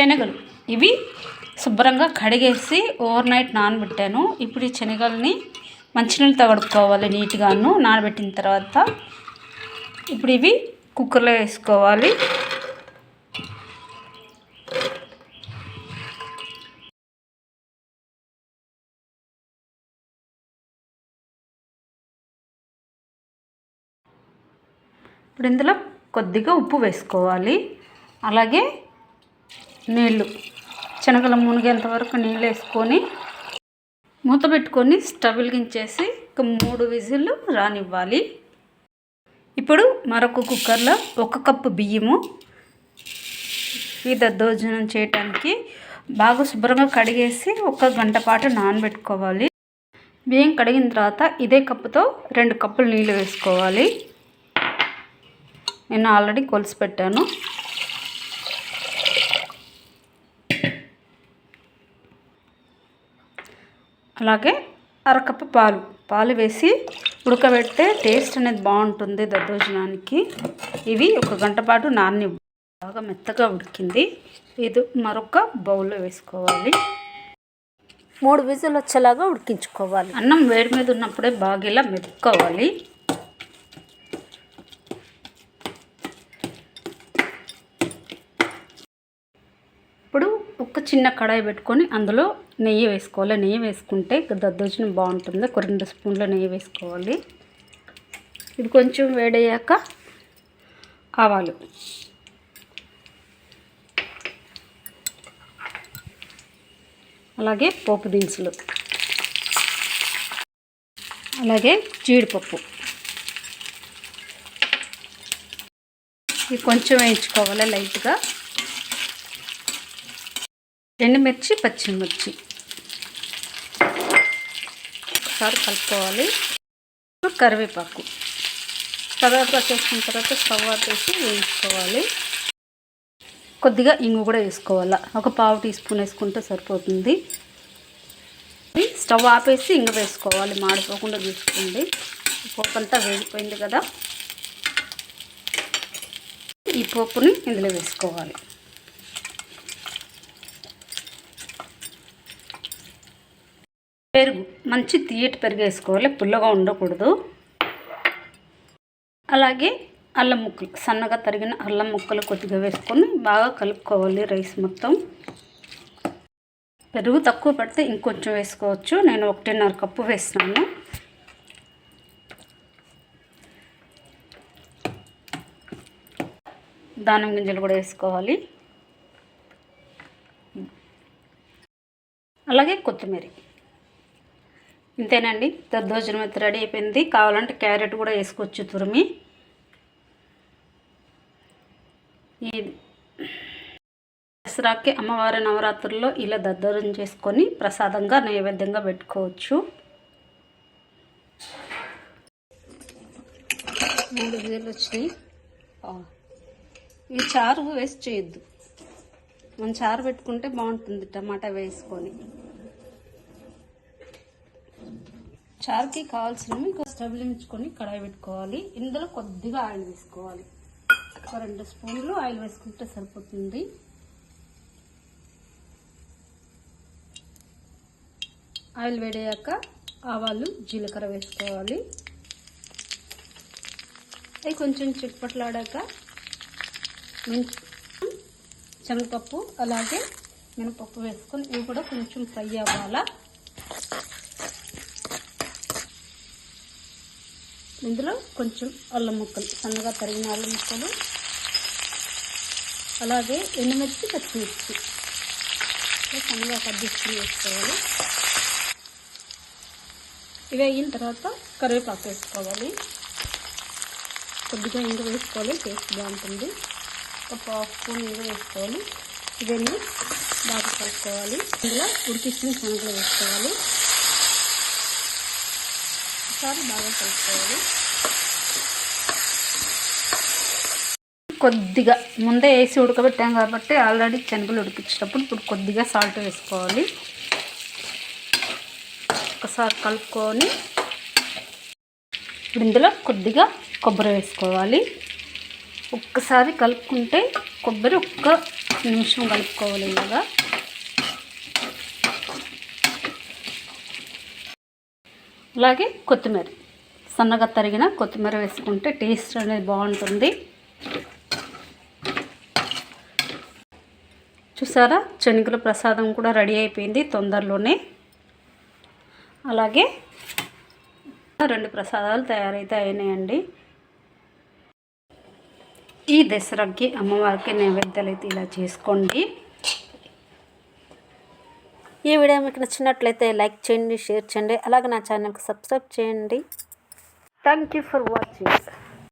శనగలు. ఇవి శుభ్రంగా కడిగేసి ఓవర్ నైట్ నానబెట్టాను. ఇప్పుడు ఈ శనగల్ని మంచినీళ్ళతో కడుక్కోవాలి నీట్గాను. నానబెట్టిన తర్వాత ఇప్పుడు ఇవి కుక్కర్లో వేసుకోవాలి. ఇప్పుడు ఇందులో కొద్దిగా ఉప్పు వేసుకోవాలి. అలాగే నీళ్ళు. శనగలు మునిగేంత వరకు నీళ్ళు వేసుకొని మూత పెట్టుకొని స్టవ్ వెలిగించేసి ఒక మూడు విజిల్లు రానివ్వాలి. ఇప్పుడు మరొక కుక్కర్లో ఒక కప్పు బియ్యము ఈ దద్దోజనం చేయటానికి బాగా శుభ్రంగా కడిగేసి ఒక గంట పాటు నానబెట్టుకోవాలి. బియ్యం కడిగిన తర్వాత ఇదే కప్పుతో రెండు కప్పులు నీళ్ళు వేసుకోవాలి. నేను ఆల్రెడీ కొలిసి పెట్టాను అలాగే అరకప్పు పాలు. పాలు వేసి ఉడకబెడితే టేస్ట్ అనేది బాగుంటుంది దద్దోజనానికి. ఇవి ఒక గంట పాటు నాన్ని బాగా మెత్తగా ఉడికింది. ఇది మరొక బౌల్లో వేసుకోవాలి. మూడు విజులు వచ్చేలాగా ఉడికించుకోవాలి. అన్నం వేడి మీద ఉన్నప్పుడే బాగా ఇలా మెతుక్కోవాలి ఇప్పుడు ఒక చిన్న కడాయి పెట్టుకొని అందులో నెయ్యి వేసుకోవాలి. నెయ్యి వేసుకుంటే దద్దోజనం బాగుంటుంది. ఒక రెండు స్పూన్ల నెయ్యి వేసుకోవాలి. ఇది కొంచెం వేడయ్యాక ఆవాలు. అలాగే పోపు దినుసులు. అలాగే జీడిపప్పు. ఇవి కొంచెం వేయించుకోవాలి లైట్గా. ఎండుమిర్చి పచ్చిమిర్చి. ఒకసారి కలుపుకోవాలి. కరివేపాకు. కరివేపాకు వేసిన తర్వాత స్టవ్ ఆపేసి వేయించుకోవాలి. కొద్దిగా ఇంగు కూడా వేసుకోవాలి. ఒక పావు టీ స్పూన్ వేసుకుంటే సరిపోతుంది. స్టవ్ ఆపేసి ఇంగు వేసుకోవాలి. మాడిపోకుండా చూసుకోండి. పోపంతా అంతా వేగిపోయింది కదా. ఈ పోపుని ఇందులో వేసుకోవాలి. పెరుగు మంచి తీయటి పెరుగు వేసుకోవాలి పుల్లగా ఉండకూడదు. అలాగే అల్లం ముక్కలు సన్నగా తరిగిన అల్లం ముక్కలు కొద్దిగా వేసుకొని బాగా కలుపుకోవాలి రైస్ మొత్తం. పెరుగు తక్కువ పడితే ఇంకొంచెం వేసుకోవచ్చు. నేను ఒకటిన్నర కప్పు వేసినాను. దానం గింజలు కూడా వేసుకోవాలి. అలాగే కొత్తిమీర. ఇంతేనండి. దద్దోజనం అయితే రెడీ అయిపోయింది. కావాలంటే క్యారెట్ కూడా వేసుకోవచ్చు తురిమి. ఈ దసరాకి అమ్మవారి నవరాత్రుల్లో ఇలా దద్దోజనం చేసుకొని ప్రసాదంగా నైవేద్యంగా పెట్టుకోవచ్చు. మూడు వేలు వచ్చినాయి. ఈ చారు వేస్ట్ చేయొద్దు. మనం చారు పెట్టుకుంటే బాగుంటుంది టమాటా వేసుకొని. చారుకి కావాల్సినవి స్టవ్ లిమించుకొని కడాయి పెట్టుకోవాలి. ఇందులో కొద్దిగా ఆయిల్ వేసుకోవాలి. ఒక రెండు స్పూన్లు ఆయిల్ వేసుకుంటే సరిపోతుంది. ఆయిల్ వేడయ్యాక ఆవాలు జీలకర్ర వేసుకోవాలి. అవి కొంచెం చిట్పట్లాడాక శనగపప్పు అలాగే మినపప్పు వేసుకొని ఇవి కూడా కొంచెం ఫ్రై అవ్వాలా? ఇందులో కొంచెం అల్లం ముక్కలు సన్నగా తరిగిన అల్లం ముక్కలు అలాగే ఎండుమిర్చి పచ్చిమిర్చి. సన్నగా కద్దించుకుని వేసుకోవాలి. ఇవి అయిన తర్వాత కరివేపాకు వేసుకోవాలి. కొద్దిగా ఇంగు వేసుకోవాలి టేస్ట్ బాగుంటుంది. ఒక హాఫ్ స్పూన్ ఇంగు వేసుకోవాలి. ఇవన్నీ బాగా కలుపుకోవాలి. ఇందులో ఉడికిచ్చిన శనగలు వేసుకోవాలి. ఒకసారి బాగా కలుపుకోవాలి. కొద్దిగా ముందే వేసి ఉడకబెట్టాం కాబట్టి ఆల్రెడీ శనగలు ఉడికించేటప్పుడు ఇప్పుడు కొద్దిగా సాల్ట్ వేసుకోవాలి. ఒకసారి కలుపుకొని ఇప్పుడు ఇందులో కొద్దిగా కొబ్బరి వేసుకోవాలి. ఒక్కసారి కలుపుకుంటే కొబ్బరి ఒక్క నిమిషం కలుపుకోవాలి ఇలాగా అలాగే కొత్తిమీర. సన్నగా తరిగిన కొత్తిమీర వేసుకుంటే టేస్ట్ అనేది బాగుంటుంది. చూసారా? శనగల ప్రసాదం కూడా రెడీ అయిపోయింది తొందరలోనే. అలాగే రెండు ప్రసాదాలు తయారైతే అయినాయండి. ఈ దసరాకి అమ్మవారికి నైవేద్యాలు అయితే ఇలా చేసుకోండి. ఈ వీడియో మీకు నచ్చినట్లయితే లైక్ చేయండి షేర్ చేయండి. అలాగే నా ఛానల్కి సబ్స్క్రైబ్ చేయండి. Thank you for watching